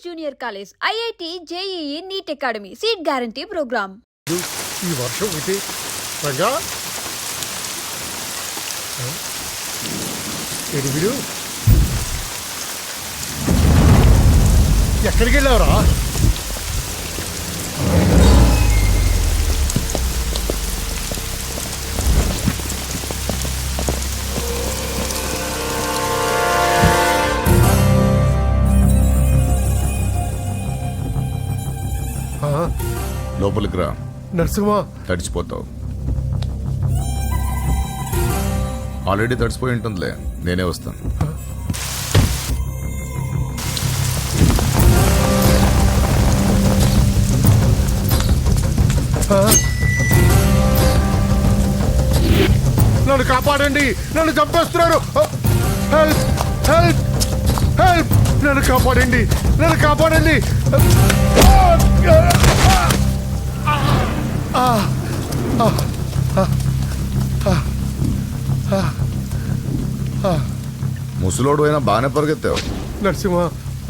Adarsh junior college IIT JEE NEET academy. Seat guarantee programme. ఈ వర్షం ఇది. రంగా. ఏడు ఎక్కడికి వెళ్ళావురా? లోపలికి రా. నరసింహ. తడిచిపోతావు. ఆల్రెడీ తడిసిపోయి ఉంటుందిలే. నేనే వస్తాను. నన్ను కాపాడండి. నన్ను చంపేస్తున్నారు. హెల్ప్ హెల్ప్ హెల్ప్ నన్ను కాపాడండి. నన్ను కాపాడండి. ముసలోడు అయినా బాగానే పరిగెత్తావు. నరసింహ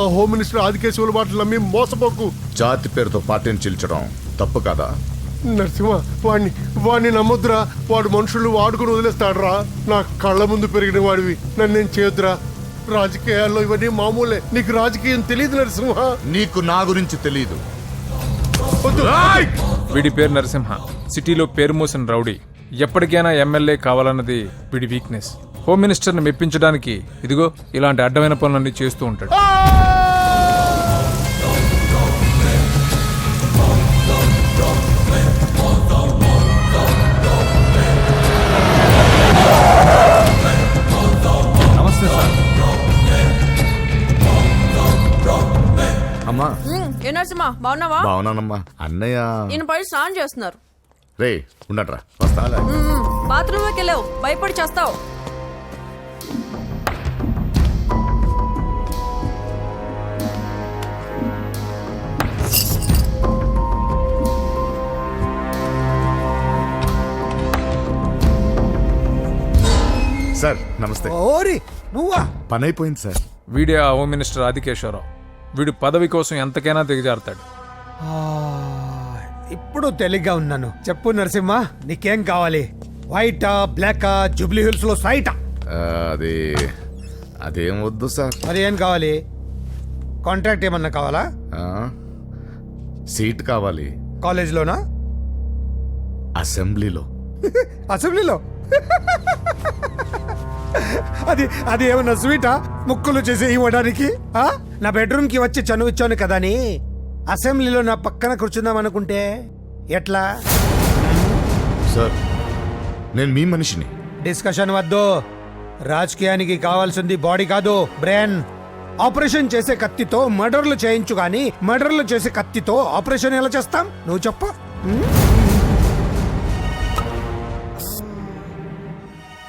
ఆ హోమ్ మినిస్టర్ ఆదికేశ్వర మాటలు నమ్మి మోసపోకు. జాతి పేరుతో పార్టీని చీల్చడం తప్పు కదా? నరసింహ వాడిని వాడిని నమ్మొద్దురా. వాడు మనుషులు వాడుకుని వదిలేస్తాడురా. నా కళ్ళ ముందు పెరిగిన వాడివి. నన్ను నేను చేయొద్దురా. రాజకీయాల్లో ఇవన్నీ మామూలే. నీకు రాజకీయం తెలియదు నరసింహ. నీకు నా గురించి తెలియదు వీడి పేరు నరసింహ. సిటీలో పేరు మోసిన రౌడీ. ఎప్పటికైనా ఎమ్మెల్యే కావాలన్నది వీడి వీక్నెస్ హోమ్ మినిస్టర్ని మెప్పించడానికి ఇదిగో ఇలాంటి అడ్డమైన పనులన్నీ చేస్తూ ఉంటాడు. బాగున్నావా? బాగున్నానమ్మా. అన్నయ్య. నేను పడి స్నానం చేస్తున్నారు. రే ఉండట్రా వస్తా బాత్రూమ్లోకి వెళ్ళావు. భయపడి చేస్తావు. సార్ నమస్తే. ఓరి నువ్వా? పని అయిపోయింది సార్. వీడే ఆ హోమ్ మినిస్టర్ ఆదికేశ్వరరావు వీడు పదవి కోసం ఎంతకైనా దిగజారుతాడు. ఆ, ఇప్పుడు తెలిగ్గా ఉన్నాను. చెప్పు నరసింహ నీకేం కావాలి? వైటా బ్లాకా జూబ్లీ హిల్స్లో సైటా ఆ, అది అదేం వద్దు సార్. మరి ఏం కావాలి? కాంట్రాక్ట్ ఏమన్నా కావాలా? ఆ, సీట్ కావాలి. కాలేజ్లోనా అసెంబ్లీలో అసెంబ్లీలో అది అది ఏమన్నా స్వీటా ముక్కులు చేసి ఇవ్వడానికి ఆ? నా బెడ్రూమ్కి వచ్చి చనువు ఇచ్చాను కదా అని అసెంబ్లీలో నా పక్కన కూర్చుందాం అనుకుంటే ఎట్లా? సార్ నేను మీ మనిషిని. డిస్కషన్ వద్దు. రాజకీయానికి కావాల్సింది బాడీ కాదు బ్రెయిన్. ఆపరేషన్ చేసే కత్తితో మర్డర్లు చేయించు కానీ మర్డర్లు చేసే కత్తితో ఆపరేషన్ ఎలా చేస్తాం? నువ్వు చెప్పు?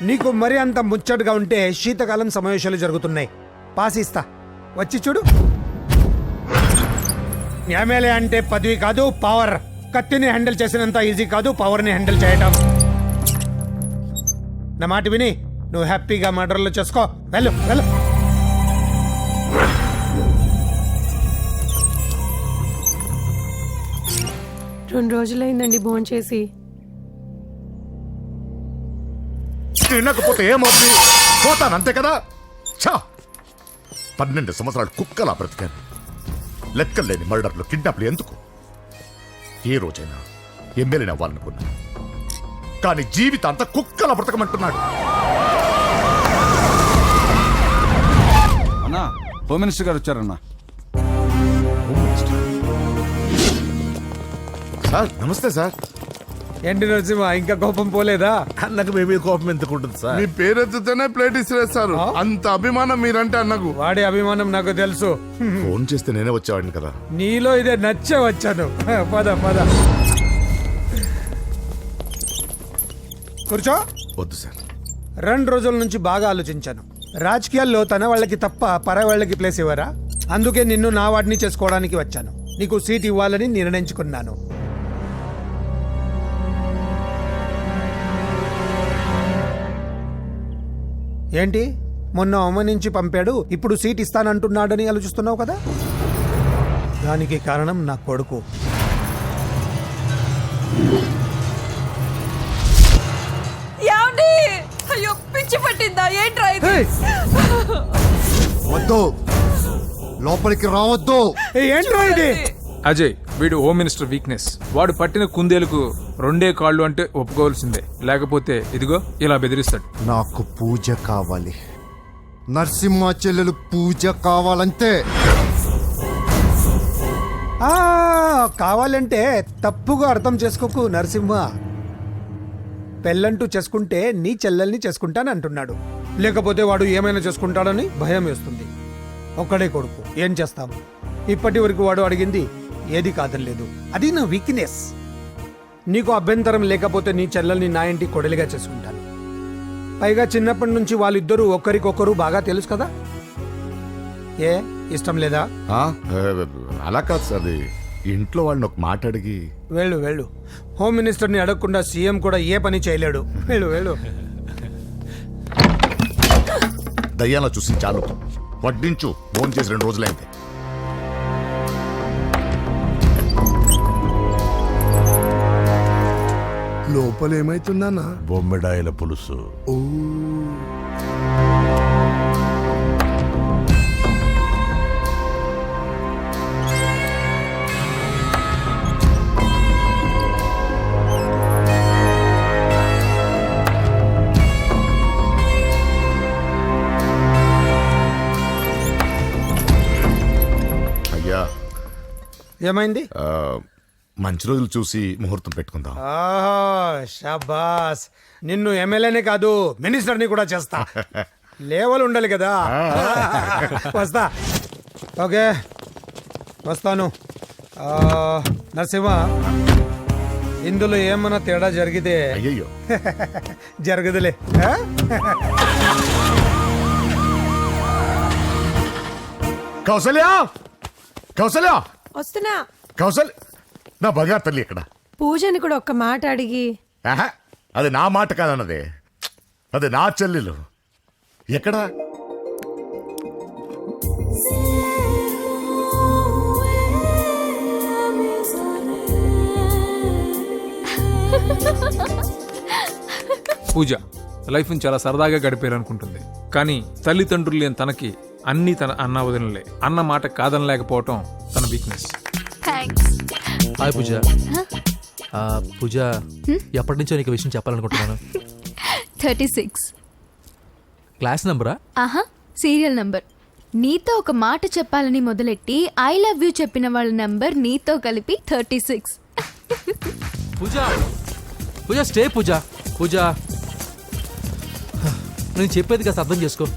నీకు మరి అంత ముచ్చటగా ఉంటే శీతకాలం సమావేశాలు జరుగుతున్నాయి. పాస్ ఇస్తా. వచ్చి చూడు. ఎమ్మెల్యే అంటే పదవి కాదు పవర్ కత్తిని హ్యాండిల్ చేసినంత ఈజీ కాదు పవర్ని హ్యాండిల్ చేయటం. నా మాట విని నువ్వు హ్యాపీగా మర్డర్లు చేసుకో. వెళ్ళు వెళ్ళు. రెండు రోజులైందండి భోంచేసి తినకపోతే ఏమవుతుంది? పోతాను అంతే కదా? ఛా! పన్నెండు సంవత్సరాలు కుక్కలా బ్రతికాను. లెక్కలేని మర్డర్లు కిడ్నాప్లు ఎందుకు? ఏ రోజైనా ఎమ్మెల్యేని అవ్వాలనుకున్నా. కానీ జీవితాంతా కుక్కలా బ్రతకమంటున్నాడు. అన్నా హోమ్ మినిస్టర్ గారు వచ్చారన్నా. సార్ నమస్తే సార్. ఏంటి నరసింహ ఇంకా కోపం పోలేదా? అన్నకు మేమే కోపం ఎందుకుంటుంది సార్? మీ పేరెత్తితేనే ప్లేట్ ఇసిరేస్తారు అంత అభిమానం మీరంటే అన్నకు. వాడి అభిమానం నాకు తెలుసు. ఫోన్ చేస్తే నేనే వచ్చేవాడిని కదా. నీలో ఇదే నచ్చే వచ్చాను. పద పద. కూర్చో. వద్దు సార్. రెండు రోజుల నుంచి బాగా ఆలోచించాను. రాజకీయాల్లో తన వాళ్ళకి తప్ప పర వాళ్ళకి ప్లేస్ ఇవ్వరా? అందుకే నిన్ను నా వాడిని చేసుకోవడానికి వచ్చాను. నీకు సీట్ ఇవ్వాలని నిర్ణయించుకున్నాను. ఏంటి? మొన్న అవమానించి పంపాడు ఇప్పుడు సీట్ ఇస్తానంటున్నాడని ఆలోచిస్తున్నావు కదా? దానికి కారణం నా కొడుకు. అయ్యో పిచ్చి పట్టిందా? ఏంట్రా ఇది? వద్దు. లోపలికి రావద్దు. ఏంట్రా ఇది? అజయ్ వీడు హోమ్ మినిస్టర్ వీక్నెస్. వాడు పట్టిన కుందేలకు రెండే కాళ్ళు అంటే ఒప్పుకోవాల్సిందే. లేకపోతే ఇదిగో ఇలా బెదిరిస్తాడు. నాకు పూజ కావాలి. నరసింహ చెల్లెలు పూజ కావాలంతే కావాలంటే తప్పుగా అర్థం చేసుకోకు నరసింహ. పెళ్ళంటూ చేసుకుంటే నీ చెల్లెల్ని చేసుకుంటాను అంటున్నాడు లేకపోతే వాడు ఏమైనా చేసుకుంటాడని భయం వేస్తుంది. ఒక్కడే కొడుకు. ఏం చేస్తాం? ఇప్పటి వరకు వాడు అడిగింది ఏది కాదనలేదు అది నా వీక్నెస్ నీకు అభ్యంతరం లేకపోతే నీ చెల్లెల్ని నా ఇంటి కొడలిగా చేసుకుంటాను. పైగా చిన్నప్పటి నుంచి వాళ్ళిద్దరూ ఒకరికొకరు బాగా తెలుసు కదా? ఏ ఇష్టం లేదా? ఆ, ఏ, అలా కాదు సార్ అది ఇంట్లో వాళ్ళని ఒక మాట అడిగి. వెళ్ళు వెళ్ళు. హోమ్ మినిస్టర్ని అడగకుండా సీఎం కూడా ఏ పని చేయలేడు. వెళ్ళు వెళ్ళు. దయ్యాలా చూసి చాలు. వడ్డించు ఫోన్ చేసి రెండు రోజులైంది. లోపల ఏమైతుందన్నా బొమ్మిడాయల పులుసు. అయ్యా. ఏమైంది? ఆ, మంచి రోజులు చూసి ముహూర్తం పెట్టుకుందాం. ఆహా షాబాస్. నిన్ను ఎమ్మెల్యేనే కాదు మినిస్టర్ని కూడా చేస్తా. లేవలు ఉండాలి కదా. వస్తా. ఓకే. వస్తాను. ఆ, నరసింహ ఇందులో ఏమన్నా తేడా జరిగితే? అయ్యయ్యో. జరగదులే. ఆ? కౌసల్య! కౌసల్య! వస్తున్నా. కౌసల్ నా బంగారు తల్లి ఇక్కడ పూజని కూడా ఒక్క మాట అడిగి. ఆహా, అది నా మాట కాదన్నది. అది నా చెల్లెలు. ఎక్కడా? పూజ లైఫ్ని చాలా సరదాగా గడిపారనుకుంటుంది కానీ తల్లిదండ్రులు లేని తనకి అన్నీ తన అన్న వదినలే. అన్న మాట కాదనలేకపోవటం తన వీక్నెస్ హాయ్ పూజ. ఆ, పూజ ఎప్పటి నుంచో నీకు విషయం చెప్పాలనుకుంటున్నాను? Thirty six. క్లాస్ నెంబరా? ఆహా సీరియల్ నంబర్. నీతో ఒక మాట చెప్పాలని మొదలెట్టి ఐ లవ్ యూ చెప్పిన వాళ్ళ నంబర్ నీతో కలిపి thirty six. Pooja Pooja stay Pooja Pooja. నేను చెప్పేది కాస్త అర్థం చేసుకో.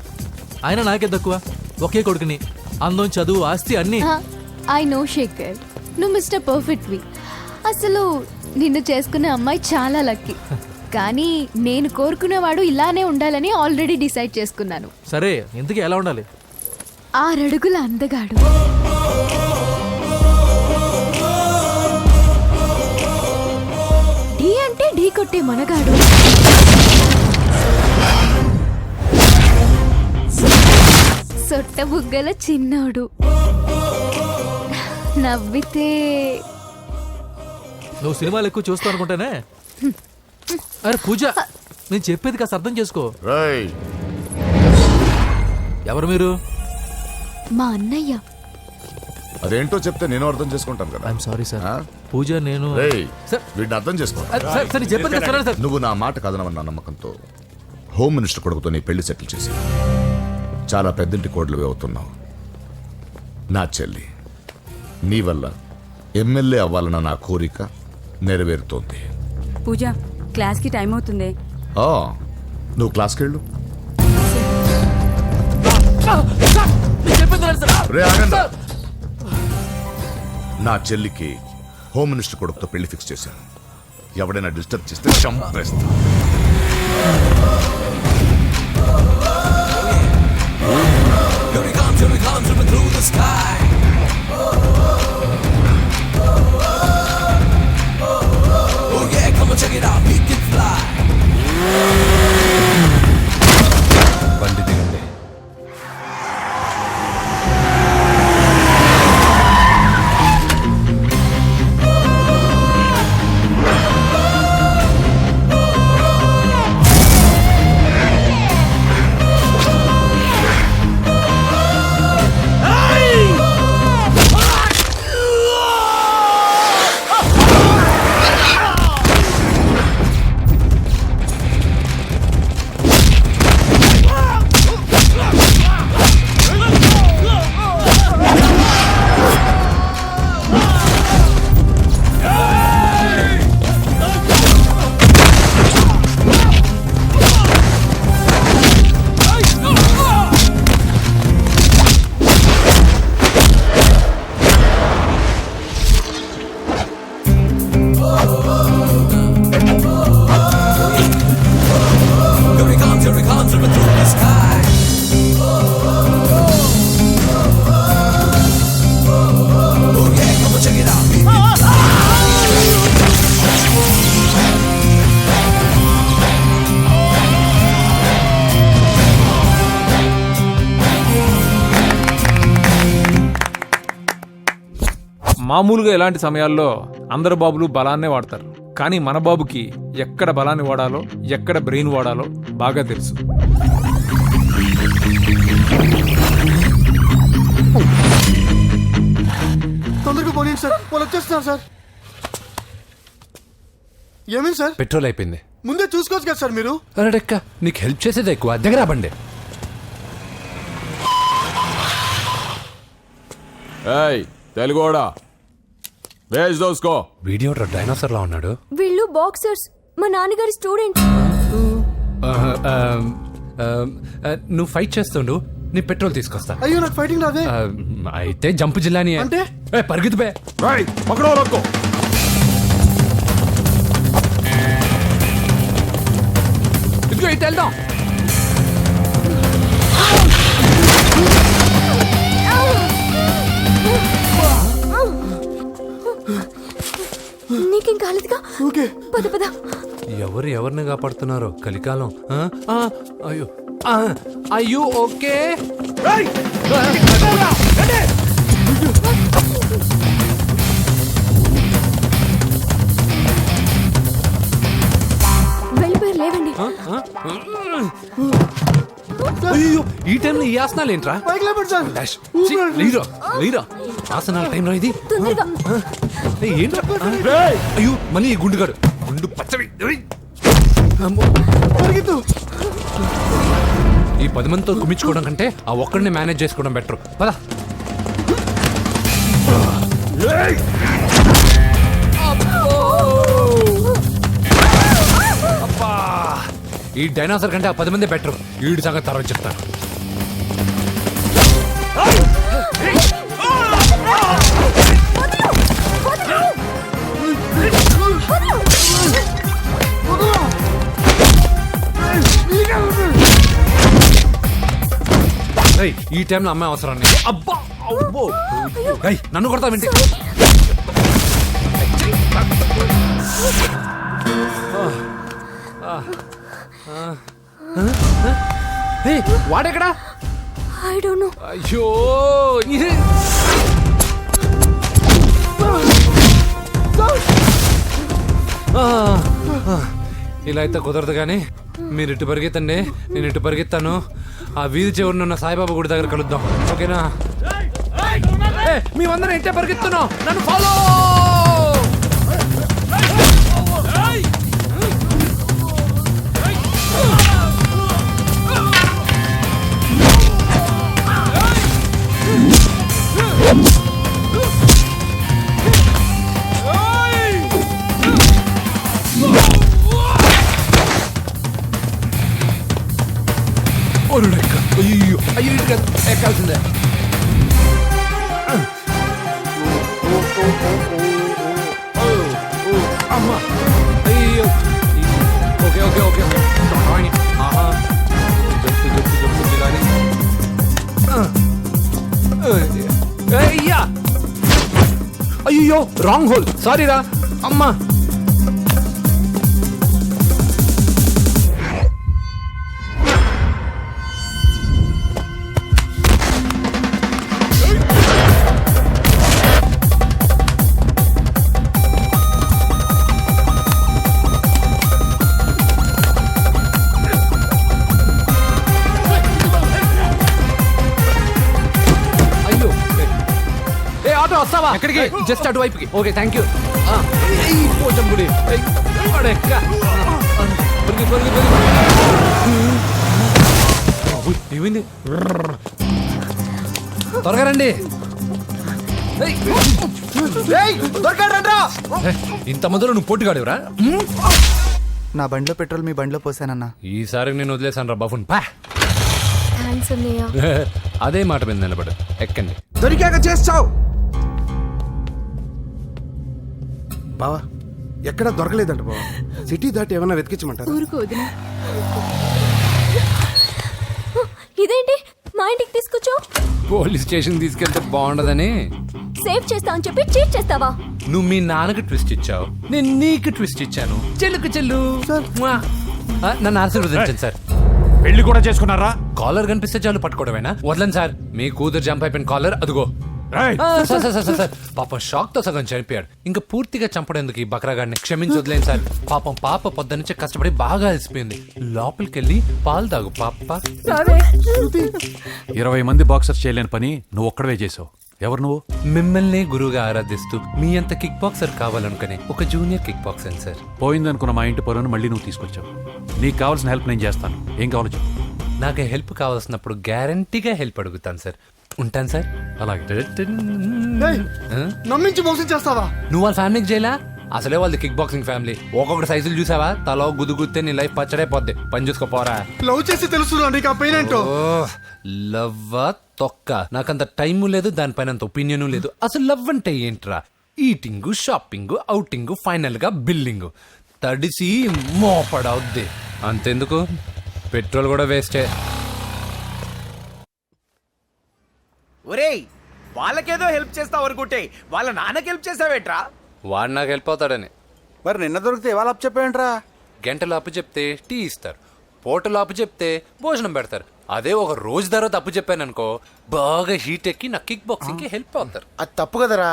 ఆయన నాకే తక్కువ ఒకే కొడుకుని అందం చదువు ఆస్తి అన్నీ. I know Shekhar. నువ్వు మిస్టర్ పర్ఫెక్ట్ వి అసలు నిన్ను చేసుకునే అమ్మాయి చాలా లక్కీ. కానీ నేను కోరుకునేవాడు ఇలానే ఉండాలని ఆల్రెడీ డిసైడ్ చేసుకున్నాను. సరే ఇంతకీ ఎలా ఉండాలి? ఆరడుగుల అందగాడు. ఢీ అంటే ఢీ కొట్టే మనగాడు. సొట్ట బుగ్గల చిన్నోడు. నవ్వితే నువ్వు సినిమాలు ఎక్కువ చూస్తావు అనుకుంటానే? అరే పూజ నేను చెప్పేది కాస్త అర్థం చేసుకో. రేయ్. ఎవరు మీరు? మా అన్నయ్య. అదేంటో చెప్తే నేను అర్థం చేసుకుంటాను కదా. ఐఎమ్ సారీ సార్ ఆ? పూజ నేను రేయ్ సార్ వీడిని అర్థం చేసుకో. సార్, సార్ సార్, నేను చెప్పేది కాస్త వినండి సార్ నువ్వు నా మాట కదనవన్న నమ్మకంతో హోమ్ మినిస్టర్ కొడుకుతో నీ పెళ్ళి సెటిల్ చేసి చాలా పెద్దింటి కోడలు అవుతున్నావు. నా చెల్లి. నీ వల్ల ఎమ్మెల్యే అవ్వాలన్న నా కోరిక నెరవేరుతోంది. పూజ క్లాస్కి టైం అవుతుంది. ఆ, నువ్వు క్లాస్కి వెళ్ళు. రే ఆగండి. నా చెల్లికి హోమ్ మినిస్టర్ కొడుకుతో పెళ్ళి ఫిక్స్ చేశాను. ఎవడైనా డిస్టర్బ్ చేస్తే చంపేస్తా. till we come through through the sky. Oh oh oh oh oh oh oh yeah, come on check it out, we can fly. మామూలుగా ఇలాంటి సమయాల్లో అందరు బాబులు బలాన్నే వాడతారు. కానీ మన బాబుకి ఎక్కడ బలాన్ని వాడాలో ఎక్కడ బ్రెయిన్ వాడాలో బాగా తెలుసు. తొందరగా పోనీ సార్ వాళ్ళు వచ్చేస్తున్నారు సార్. ఏమేమి సార్? పెట్రోల్ అయిపోయింది. ముందే చూసుకోవచ్చు కదా సార్ మీరు. అరడెక్క నీకు హెల్ప్ చేసేది ఎక్కువ దగ్గర బండి ఏయ్ తెలుగోడా? వేజ్ దోసుకో వీడియో డైనోసర్ లా ఉన్నాడు. వీళ్ళు బాక్సర్స్ మా నాన్నగారి స్టూడెంట్ నువ్వు ఫైట్ చేస్తుండు నీ పెట్రోల్ తీసుకొస్తా. అయ్యో నాకు ఫైటింగ్ రాదే. అయితే జంప్ జిల్లాని అంటే? ఏ, పరిగెత్తు బే. రేయ్ పకడో రక్కో ఇదిగో ఇటు వెళ్దాం. నీకేం కాలేదుగా? ఓకే పద పద. ఎవరు ఎవరిని కాపాడుతున్నారో? కలికాలం. ఆ? ఆ, అయ్యో. ఆ, అయ్యో ఓకే. వెళ్ళిపోయారు లేవండి. అయ్యో ఈ టైంలో ఈ ఆసనాలు ఏంట్రా? పైకి లేపండి సార్. డాష్. ఛీ, లేరా లేరా ఆసనాల టైంలో ఇది? తొందరగా. ఆ? అయ్యో ఈ గుండుగాడు. గుండు పచ్చడి ఈ పది మందితో కుమించుకోవడం కంటే ఆ ఒక్కడిని మేనేజ్ చేసుకోవడం బెటర్. పద. అబ్బా. ఈ డైనాసర్ కంటే ఆ పది మంది బెటర్. వీడి సంగతి తర్వాత చెప్తాను. ఈ టైంలో అమ్మాయి అవసరాన్ని. అబ్బా! అబ్బో. ఏయ్, నన్ను కొడతావేంటి వాడెక్కడా? ఐ డోంట్ నో అయ్యో! ఇలా అయితే కుదరదు కానీ మీరు ఇటు పరిగెత్తండి నేను ఇటు పరిగెత్తాను. ఆ వీధి చివరిన ఉన్న సాయిబాబా గుడి దగ్గర కలుద్దాం. ఓకేనా? మేమందరం ఇంటే పరిగెత్తున్నాం. నన్ను ఫాలో! ఒరుడెక్క అయ్యో అయ్యో ఇటు ఎక్కాల్సిందే అమ్మా అయ్యో ఓకే ఓకే ఓకే ఓకే. ఆహా జప్పు జప్పు జప్పు జిలాని అయ్యా అయ్యో రాంగ్ హోల్ సారీ రా అమ్మా ఎక్కడికి? జస్ట్ అటువైపుకి. ఓకే థ్యాంక్ యూ పోచం గుడి ఏయ్, వాడు ఎక్క. ఆ, పరిగి, పరిగి, పరిగి. ఉయ్, ఏమైంది? త్వరగా రండి. ఏయ్. ఏయ్, ఇంత మందిలో నువ్వు పోటీగాడివరా? నా బండిలో పెట్రోల్ మీ బండిలో పోసానన్నా. ఈసారి నేను వదిలేసాను రా బాబున్ పా. అదే మాట మీద నిలబడు. ఎక్కండి. దొరికాక చేస్తావు. బావా ఎక్కడ దొరకలేదంట బావా. సిటీ దాటి ఏమైనా వెతికించమంటారా? ఊరుకు వదిన. ఇదేంటి? మా ఇంటికి తీసుకొచ్చావు పోలీస్ స్టేషన్ తీసుకెళ్తే బాగుండదని. సేవ్ చేస్తా అని చెప్పి చీట్ చేస్తావా? నువ్వు మీ నాన్నకి ట్విస్ట్ ఇచ్చావు. నేను నీకు ట్విస్ట్ ఇచ్చాను. చెల్లుకు చెల్లు. మ్వా. ఆ, నన్ను ఆశీర్వదించండి సార్. పెళ్ళి కూడా చేసుకున్నారా? కాలర్ కనిపిస్తే చాలు పట్టుకోవడమేనా? వదలండి సార్. మీ కూతురు జంప్ అయిపోయిన కాలర్ అదిగో. Sir sir sir, sir sir. పాపం షాక్తో సగం చనిపోయాడు. ఇంకా పూర్తిగా చంపడేందుకు ఈ బక్రాగాడిని క్షమించి వదిలేను సార్. పాపం పాప పొద్దు నుంచి కష్టపడి బాగా అలసిపోయింది. లోపలికి వెళ్ళి పాలు తాగు పాప. ఇరవై మంది బాక్సర్స్ చేయలేని పని నువ్వు ఒక్కడవే చేసావు. ఎవరు నువ్వు? మిమ్మల్ని గురువుగా ఆరాధిస్తూ మీ అంత కిక్ బాక్సర్ కావాలనుకునే ఒక జూనియర్ కిక్ బాక్సర్ సార్. పోయిందనుకున్న మా ఇంటి పరువును మళ్ళీ నువ్వు తీసుకొచ్చావు. నీకు కావాల్సిన హెల్ప్ నేను చేస్తాను. ఏం కావాలో చెప్పు. నాకు హెల్ప్ కావాల్సినప్పుడు గ్యారంటీగా హెల్ప్ అడుగుతాను సార్. ఉంటాను సార్. అలాగే? నమ్మించి మోసం చేస్తావా? నువ్వు వాళ్ళ ఫ్యామిలీకి చేయలా? అసలే వాళ్ళది కిక్ బాక్సింగ్ ఫ్యామిలీ ఒక్కొక్కటి సైజులు చూసావా? తలో గుద్దుగుద్దే నీ లైఫ్ పచ్చడైపోద్ది పని చూసుకోపోరా లవ్ చేసి తెలుసు నీకు ఆ పెయిన్ ఏంటో? లవ్ తొక్క. నాకంత టైము లేదు దానిపైన అంత ఒపీనియన్ లేదు. అసలు లవ్ అంటే ఏంట్రా? ఈటింగ్ షాపింగ్ అవుటింగ్ ఫైనల్గా బిల్డింగ్ తడిసి మోపడవుద్ది. అంతెందుకు? పెట్రోల్ కూడా వేస్టే ఒరేయ్ వాళ్ళకేదో హెల్ప్ చేస్తావు అనుకుంటే వాళ్ళ నాన్నకి హెల్ప్ చేసావేట్రా? వాడు నాకు హెల్ప్ అవుతాడని. మరి నిన్న దొరికితే ఇవాళ అప్ చెప్పేంట్రా గంటలు అప్పు చెప్తే టీ ఇస్తారు పూటలు అప్పు చెప్తే భోజనం పెడతారు. అదే ఒక రోజు తర్వాత అప్పు చెప్పాను అనుకో బాగా హీట్ ఎక్కి నా కిక్ బాక్సింగ్కి హెల్ప్ అవుతారు. అది తప్పు కదరా.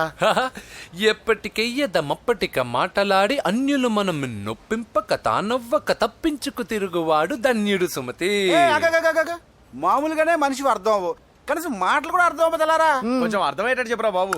ఎప్పటికెయ్యదమప్పటిక మాటలాడి అన్యులు మనం నొప్పింపక తానవ్వక తప్పించుకు తిరుగువాడు ధన్యుడు సుమతి. మామూలుగానే మనిషి అర్థం అవ్వు కనీసం మాటలు కూడా అర్థం అవ్వదలారా? కొంచెం అర్థమయ్యేటట్టు చెప్పరా బాబు.